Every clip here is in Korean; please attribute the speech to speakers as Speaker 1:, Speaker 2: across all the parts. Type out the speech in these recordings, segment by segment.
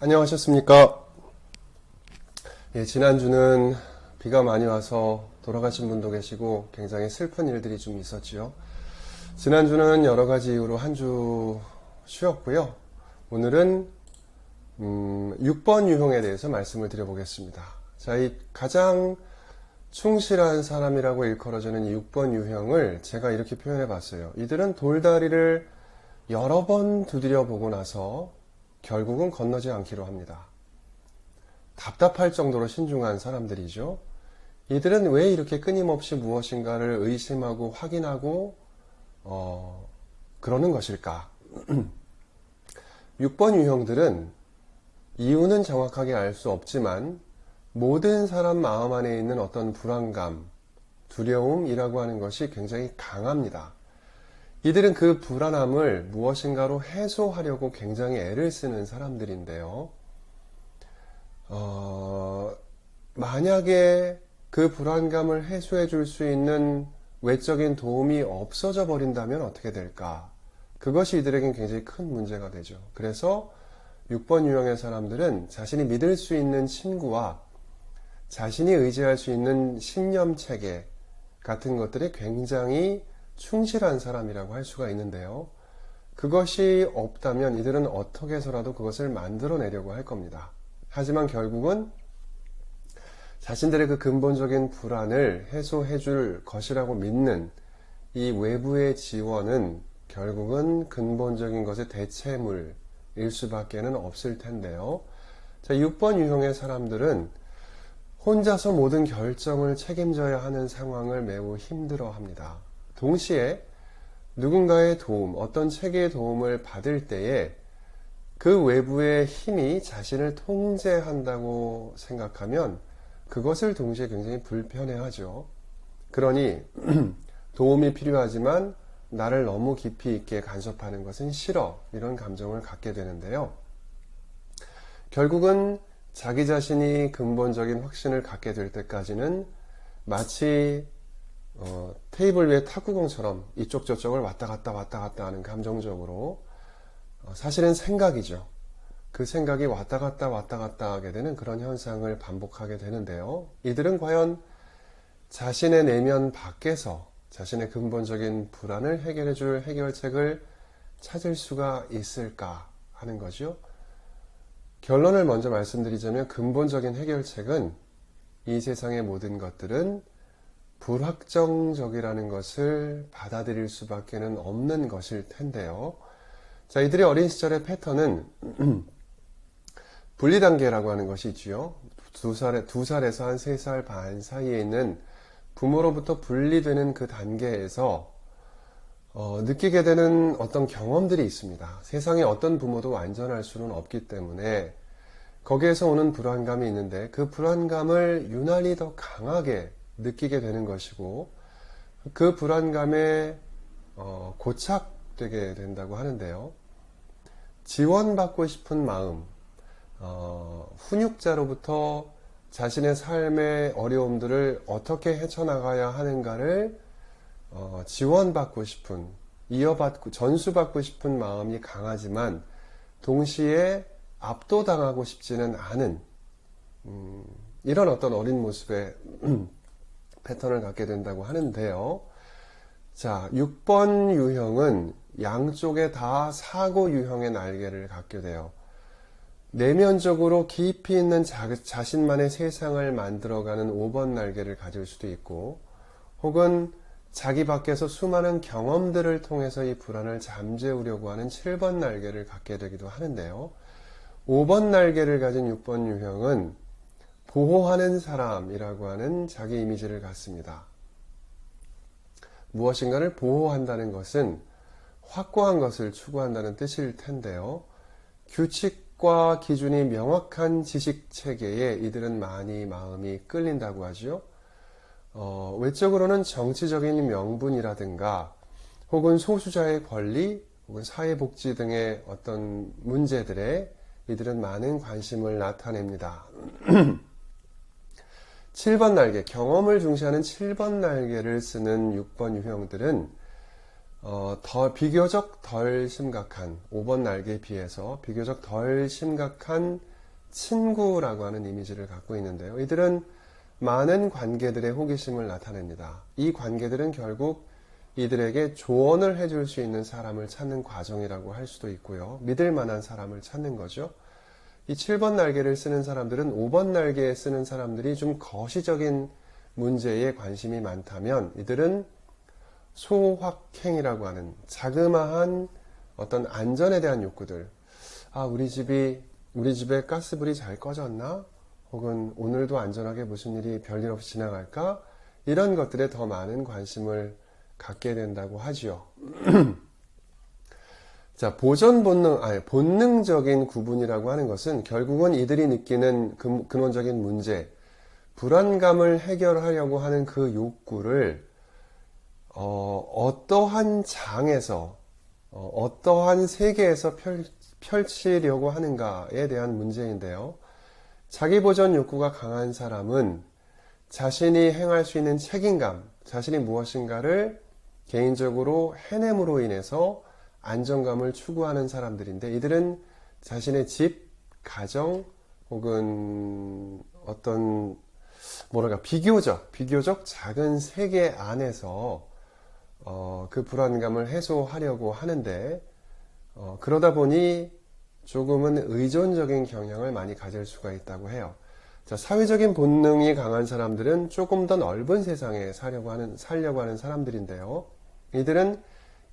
Speaker 1: 안녕하셨습니까? 예, 지난주는 비가 많이 와서 돌아가신 분도 계시고 굉장히 슬픈 일들이 좀 있었지요. 지난주는 여러 가지 이유로 한 주 쉬었고요. 오늘은 음, 6번 유형에 대해서 말씀을 드려보겠습니다. 자, 이 가장 충실한 사람이라고 일컬어지는 이 6번 유형을 제가 이렇게 표현해 봤어요. 이들은 돌다리를 여러 번 두드려 보고 나서 결국은 건너지 않기로 합니다. 답답할 정도로 신중한 사람들이죠. 이들은 왜 이렇게 끊임없이 무엇인가를 의심하고 확인하고 어, 그러는 것일까? 6번 유형들은 이유는 정확하게 알 수 없지만 모든 사람 마음 안에 있는 어떤 불안감, 두려움이라고 하는 것이 굉장히 강합니다. 이들은 그 불안함을 무엇인가로 해소하려고 굉장히 애를 쓰는 사람들인데요. 어, 만약에 그 불안감을 해소해 줄 수 있는 외적인 도움이 없어져 버린다면 어떻게 될까? 그것이 이들에겐 굉장히 큰 문제가 되죠. 그래서 6번 유형의 사람들은 자신이 믿을 수 있는 친구와 자신이 의지할 수 있는 신념 체계 같은 것들이 굉장히 충실한 사람이라고 할 수가 있는데요. 그것이 없다면 이들은 어떻게 해서라도 그것을 만들어내려고 할 겁니다. 하지만 결국은 자신들의 그 근본적인 불안을 해소해 줄 것이라고 믿는 이 외부의 지원은 결국은 근본적인 것의 대체물일 수밖에는 없을 텐데요. 자, 6번 유형의 사람들은 혼자서 모든 결정을 책임져야 하는 상황을 매우 힘들어 합니다. 동시에 누군가의 도움, 어떤 체계의 도움을 받을 때에 그 외부의 힘이 자신을 통제한다고 생각하면 그것을 동시에 굉장히 불편해하죠. 그러니 도움이 필요하지만 나를 너무 깊이 있게 간섭하는 것은 싫어. 이런 감정을 갖게 되는데요. 결국은 자기 자신이 근본적인 확신을 갖게 될 때까지는 마치 어, 테이블 위에 탁구공처럼 이쪽 저쪽을 왔다 갔다 왔다 갔다 하는 감정적으로 어, 사실은 생각이죠. 그 생각이 왔다 갔다 왔다 갔다 하게 되는 그런 현상을 반복하게 되는데요. 이들은 과연 자신의 내면 밖에서 자신의 근본적인 불안을 해결해 줄 해결책을 찾을 수가 있을까 하는 거죠. 결론을 먼저 말씀드리자면 근본적인 해결책은 이 세상의 모든 것들은 불확정적이라는 것을 받아들일 수밖에 는 없는 것일 텐데요. 자, 이들의 어린 시절의 패턴은 분리 단계라고 하는 것이 있지요. 두 살에 두 살에서 한 세 살 반 사이에 있는 부모로부터 분리되는 그 단계에서 어, 느끼게 되는 어떤 경험들이 있습니다. 세상에 어떤 부모도 완전할 수는 없기 때문에 거기에서 오는 불안감이 있는데 그 불안감을 유난히 더 강하게 느끼게 되는 것이고 그 불안감에 어, 고착되게 된다고 하는데요. 지원받고 싶은 마음, 어, 훈육자로부터 자신의 삶의 어려움들을 어떻게 헤쳐나가야 하는가를 어, 지원받고 싶은, 이어받고, 전수받고 싶은 마음이 강하지만 동시에 압도당하고 싶지는 않은 음, 이런 어떤 어린 모습의 패턴을 갖게 된다고 하는데요. 자, 6번 유형은 양쪽에 다 사고 유형의 날개를 갖게 돼요. 내면적으로 깊이 있는 자, 자신만의 세상을 만들어가는 5번 날개를 가질 수도 있고, 혹은 자기 밖에서 수많은 경험들을 통해서 이 불안을 잠재우려고 하는 7번 날개를 갖게 되기도 하는데요. 5번 날개를 가진 6번 유형은 보호하는 사람이라고 하는 자기 이미지를 갖습니다. 무엇인가를 보호한다는 것은 확고한 것을 추구한다는 뜻일 텐데요. 규칙과 기준이 명확한 지식 체계에 이들은 많이 마음이 끌린다고 하죠. 어, 외적으로는 정치적인 명분이라든가 혹은 소수자의 권리 혹은 사회복지 등의 어떤 문제들에 이들은 많은 관심을 나타냅니다. 7번 날개, 경험을 중시하는 7번 날개를 쓰는 6번 유형들은 어, 더, 비교적 덜 심각한, 5번 날개에 비해서 비교적 덜 심각한 친구라고 하는 이미지를 갖고 있는데요. 이들은 많은 관계들의 호기심을 나타냅니다. 이 관계들은 결국 이들에게 조언을 해줄 수 있는 사람을 찾는 과정이라고 할 수도 있고요. 믿을 만한 사람을 찾는 거죠. 이 7번 날개를 쓰는 사람들은 5번 날개에 쓰는 사람들이 좀 거시적인 문제에 관심이 많다면 이들은 소확행이라고 하는 자그마한 어떤 안전에 대한 욕구들. 아, 우리 집이, 우리 집에 가스불이 잘 꺼졌나? 혹은 오늘도 안전하게 무슨 일이 별일 없이 지나갈까? 이런 것들에 더 많은 관심을 갖게 된다고 하지요. 자, 보전 본능, 아니, 본능적인 구분이라고 하는 것은 결국은 이들이 느끼는 근, 근원적인 문제, 불안감을 해결하려고 하는 그 욕구를 어, 어떠한 장에서 어, 어떠한 세계에서 펼, 펼치려고 하는가에 대한 문제인데요. 자기 보전 욕구가 강한 사람은 자신이 행할 수 있는 책임감, 자신이 무엇인가를 개인적으로 해냄으로 인해서 안정감을 추구하는 사람들인데 이들은 자신의 집, 가정 혹은 어떤 뭐랄까 비교적 비교적 작은 세계 안에서 어, 그 불안감을 해소하려고 하는데 어, 그러다 보니 조금은 의존적인 경향을 많이 가질 수가 있다고 해요. 자, 사회적인 본능이 강한 사람들은 조금 더 넓은 세상에 살려고 하는, 살려고 하는 사람들인데요. 이들은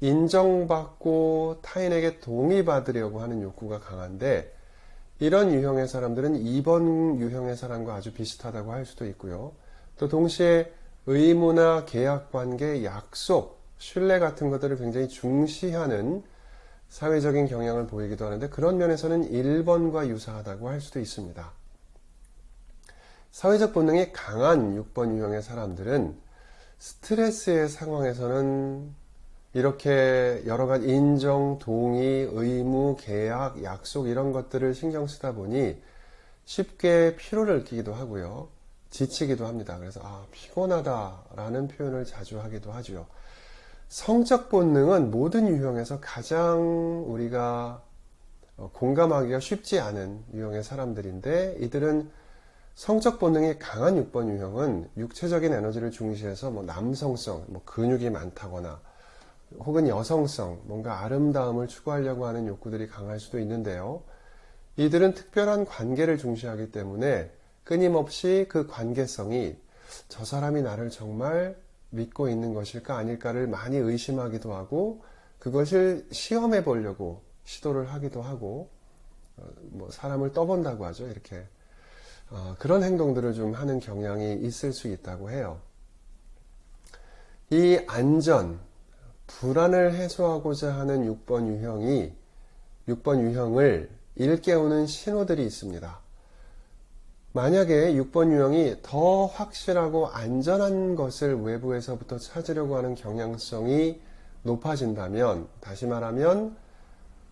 Speaker 1: 인정받고 타인에게 동의받으려고 하는 욕구가 강한데, 이런 유형의 사람들은 2번 유형의 사람과 아주 비슷하다고 할 수도 있고요. 또 동시에 의무나 계약 관계, 약속, 신뢰 같은 것들을 굉장히 중시하는 사회적인 경향을 보이기도 하는데 그런 면에서는 1번과 유사하다고 할 수도 있습니다. 사회적 본능이 강한 6번 유형의 사람들은 스트레스의 상황에서는 이렇게 여러 가지 인정, 동의, 의무, 계약, 약속 이런 것들을 신경 쓰다 보니 쉽게 피로를 느끼기도 하고요. 지치기도 합니다. 그래서 아, 피곤하다라는 표현을 자주 하기도 하죠. 성적 본능은 모든 유형에서 가장 우리가 어, 공감하기가 쉽지 않은 유형의 사람들인데 이들은 성적 본능이 강한 6번 유형은 육체적인 에너지를 중시해서 뭐 남성성, 뭐 근육이 많다거나 혹은 여성성, 뭔가 아름다움을 추구하려고 하는 욕구들이 강할 수도 있는데요. 이들은 특별한 관계를 중시하기 때문에 끊임없이 그 관계성이 저 사람이 나를 정말 믿고 있는 것일까 아닐까를 많이 의심하기도 하고 그것을 시험해 보려고 시도를 하기도 하고 어, 뭐 사람을 떠본다고 하죠 이렇게 어, 그런 행동들을 좀 하는 경향이 있을 수 있다고 해요. 이 안전 불안을 해소하고자 하는 6번 유형이 6번 유형을 일깨우는 신호들이 있습니다. 만약에 6번 유형이 더 확실하고 안전한 것을 외부에서부터 찾으려고 하는 경향성이 높아진다면, 다시 말하면,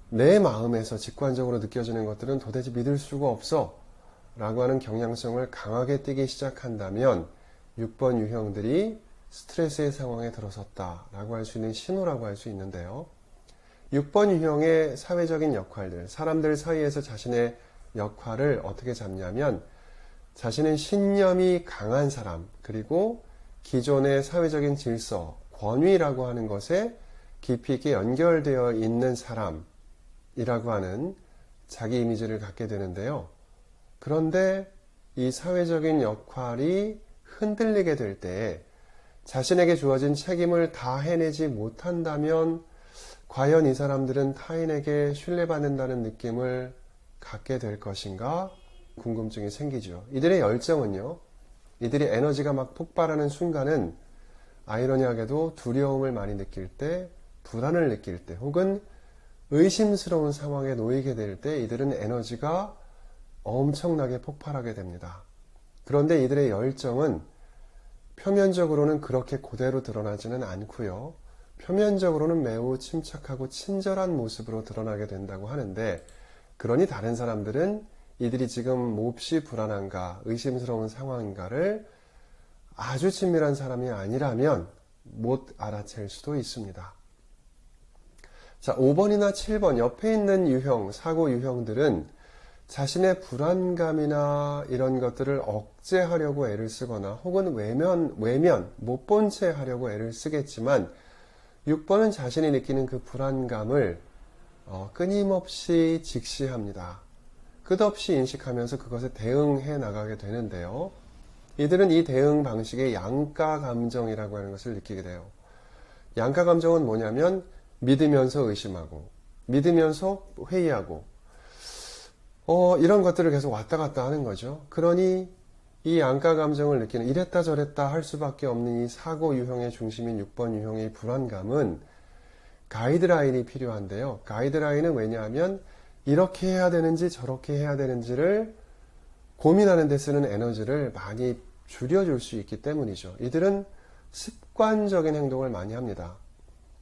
Speaker 1: 내 마음에서 직관적으로 느껴지는 것들은 도대체 믿을 수가 없어. 라고 하는 경향성을 강하게 띠기 시작한다면, 6번 유형들이 스트레스의 상황에 들어섰다. 라고 할 수 있는 신호라고 할 수 있는데요. 6번 유형의 사회적인 역할들, 사람들 사이에서 자신의 역할을 어떻게 잡냐면, 자신의 신념이 강한 사람, 그리고 기존의 사회적인 질서, 권위라고 하는 것에 깊이 있게 연결되어 있는 사람이라고 하는 자기 이미지를 갖게 되는데요. 그런데 이 사회적인 역할이 흔들리게 될 때 자신에게 주어진 책임을 다 해내지 못한다면 과연 이 사람들은 타인에게 신뢰받는다는 느낌을 갖게 될 것인가? 궁금증이 생기죠. 이들의 열정은요, 이들이 에너지가 막 폭발하는 순간은 아이러니하게도 두려움을 많이 느낄 때, 불안을 느낄 때, 혹은 의심스러운 상황에 놓이게 될 때 이들은 에너지가 엄청나게 폭발하게 됩니다. 그런데 이들의 열정은 표면적으로는 그렇게 그대로 드러나지는 않고요. 표면적으로는 매우 침착하고 친절한 모습으로 드러나게 된다고 하는데, 그러니 다른 사람들은 이들이 지금 몹시 불안한가, 의심스러운 상황인가를 아주 친밀한 사람이 아니라면 못 알아챌 수도 있습니다. 자, 5번이나 7번 옆에 있는 유형, 사고 유형들은 자신의 불안감이나 이런 것들을 억제하려고 애를 쓰거나 혹은 외면, 외면, 못 본 채 하려고 애를 쓰겠지만 6번은 자신이 느끼는 그 불안감을 어, 끊임없이 직시합니다. 끝없이 인식하면서 그것에 대응해 나가게 되는데요. 이들은 이 대응 방식의 양가 감정이라고 하는 것을 느끼게 돼요. 양가 감정은 뭐냐면 믿으면서 의심하고 믿으면서 회의하고 어, 이런 것들을 계속 왔다 갔다 하는 거죠. 그러니 이 양가 감정을 느끼는 이랬다 저랬다 할 수밖에 없는 이 사고 유형의 중심인 6번 유형의 불안감은 가이드라인이 필요한데요. 가이드라인은 왜냐하면 이렇게 해야 되는지 저렇게 해야 되는지를 고민하는 데 쓰는 에너지를 많이 줄여줄 수 있기 때문이죠. 이들은 습관적인 행동을 많이 합니다.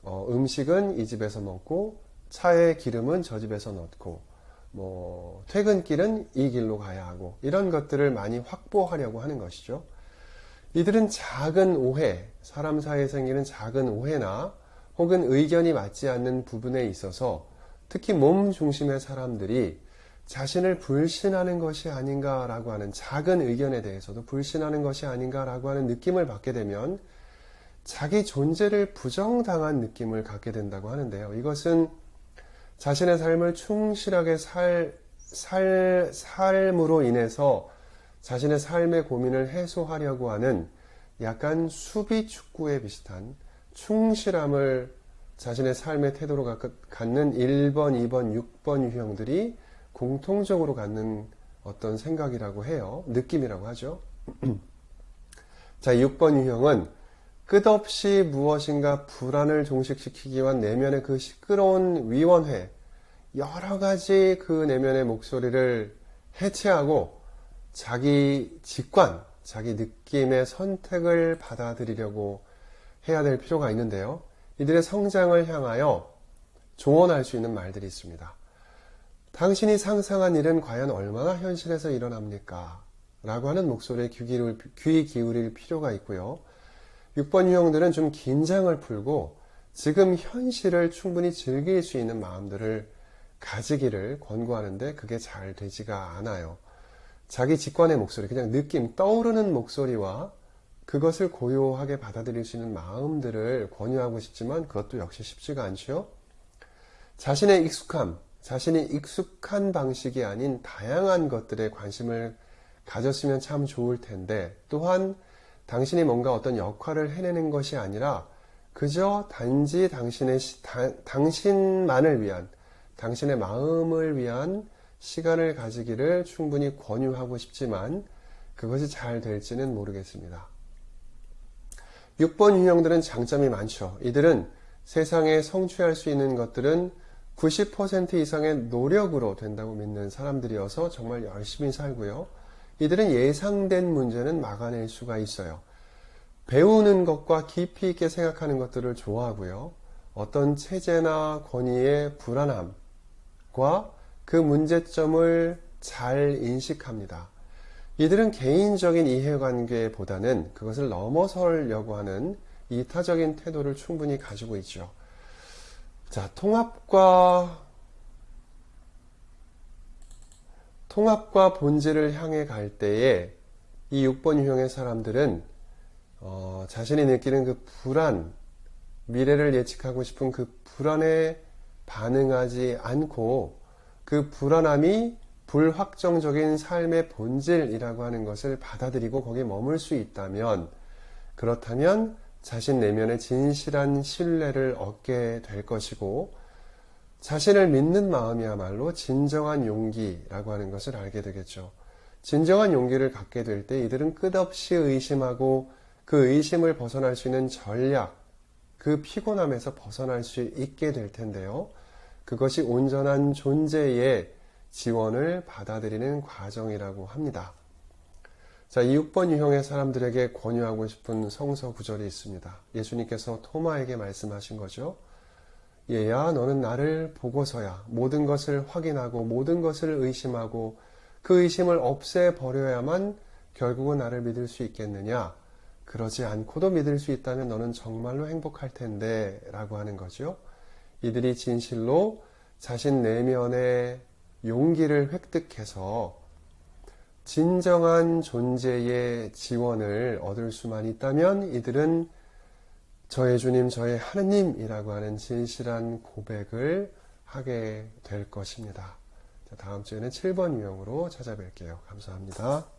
Speaker 1: 어, 음식은 이 집에서 먹고 차에 기름은 저 집에서 넣고 뭐 퇴근길은 이 길로 가야 하고 이런 것들을 많이 확보하려고 하는 것이죠. 이들은 작은 오해, 사람 사이에 생기는 작은 오해나 혹은 의견이 맞지 않는 부분에 있어서 특히 몸 중심의 사람들이 자신을 불신하는 것이 아닌가라고 하는 작은 의견에 대해서도 불신하는 것이 아닌가라고 하는 느낌을 받게 되면 자기 존재를 부정당한 느낌을 갖게 된다고 하는데요. 이것은 자신의 삶을 충실하게 살, 살, 삶으로 인해서 자신의 삶의 고민을 해소하려고 하는 약간 수비 축구에 비슷한 충실함을 자신의 삶의 태도로 갖는 1번, 2번, 6번 유형들이 공통적으로 갖는 어떤 생각이라고 해요. 느낌이라고 하죠. 자, 6번 유형은 끝없이 무엇인가 불안을 종식시키기 위한 내면의 그 시끄러운 위원회, 여러 가지 그 내면의 목소리를 해체하고 자기 직관, 자기 느낌의 선택을 받아들이려고 해야 될 필요가 있는데요. 이들의 성장을 향하여 조언할 수 있는 말들이 있습니다. 당신이 상상한 일은 과연 얼마나 현실에서 일어납니까? 라고 하는 목소리에 귀 기울일, 필요가 있고요. 6번 유형들은 좀 긴장을 풀고 지금 현실을 충분히 즐길 수 있는 마음들을 가지기를 권고하는데 그게 잘 되지가 않아요. 자기 직관의 목소리, 그냥 느낌, 떠오르는 목소리와 그것을 고요하게 받아들일 수 있는 마음들을 권유하고 싶지만 그것도 역시 쉽지가 않죠. 자신의 익숙함, 자신이 익숙한 방식이 아닌 다양한 것들에 관심을 가졌으면 참 좋을 텐데 또한 당신이 뭔가 어떤 역할을 해내는 것이 아니라 그저 단지 당신의 다, 당신만을 위한 당신의 마음을 위한 시간을 가지기를 충분히 권유하고 싶지만 그것이 잘 될지는 모르겠습니다. 6번 유형들은 장점이 많죠. 이들은 세상에 성취할 수 있는 것들은 90% 이상의 노력으로 된다고 믿는 사람들이어서 정말 열심히 살고요. 이들은 예상된 문제는 막아낼 수가 있어요. 배우는 것과 깊이 있게 생각하는 것들을 좋아하고요. 어떤 체제나 권위의 불안함과 그 문제점을 잘 인식합니다. 이들은 개인적인 이해관계보다는 그것을 넘어서려고 하는 이타적인 태도를 충분히 가지고 있죠. 자, 통합과 통합과 본질을 향해 갈 때에 이 6번 유형의 사람들은 어, 자신이 느끼는 그 불안, 미래를 예측하고 싶은 그 불안에 반응하지 않고 그 불안함이 불확정적인 삶의 본질이라고 하는 것을 받아들이고 거기에 머물 수 있다면 그렇다면 자신 내면의 진실한 신뢰를 얻게 될 것이고 자신을 믿는 마음이야말로 진정한 용기라고 하는 것을 알게 되겠죠. 진정한 용기를 갖게 될 때 이들은 끝없이 의심하고 그 의심을 벗어날 수 있는 전략, 그 피곤함에서 벗어날 수 있게 될 텐데요. 그것이 온전한 존재의 지원을 받아들이는 과정이라고 합니다. 자, 이 6번 유형의 사람들에게 권유하고 싶은 성서 구절이 있습니다. 예수님께서 토마에게 말씀하신 거죠. 얘야, 너는 나를 보고서야 모든 것을 확인하고 모든 것을 의심하고 그 의심을 없애버려야만 결국은 나를 믿을 수 있겠느냐? 그러지 않고도 믿을 수 있다면 너는 정말로 행복할 텐데 라고 하는 거죠. 이들이 진실로 자신 내면의 용기를 획득해서 진정한 존재의 지원을 얻을 수만 있다면 이들은 저의 주님, 저의 하느님이라고 하는 진실한 고백을 하게 될 것입니다. 자, 다음 주에는 7번 유형으로 찾아뵐게요. 감사합니다.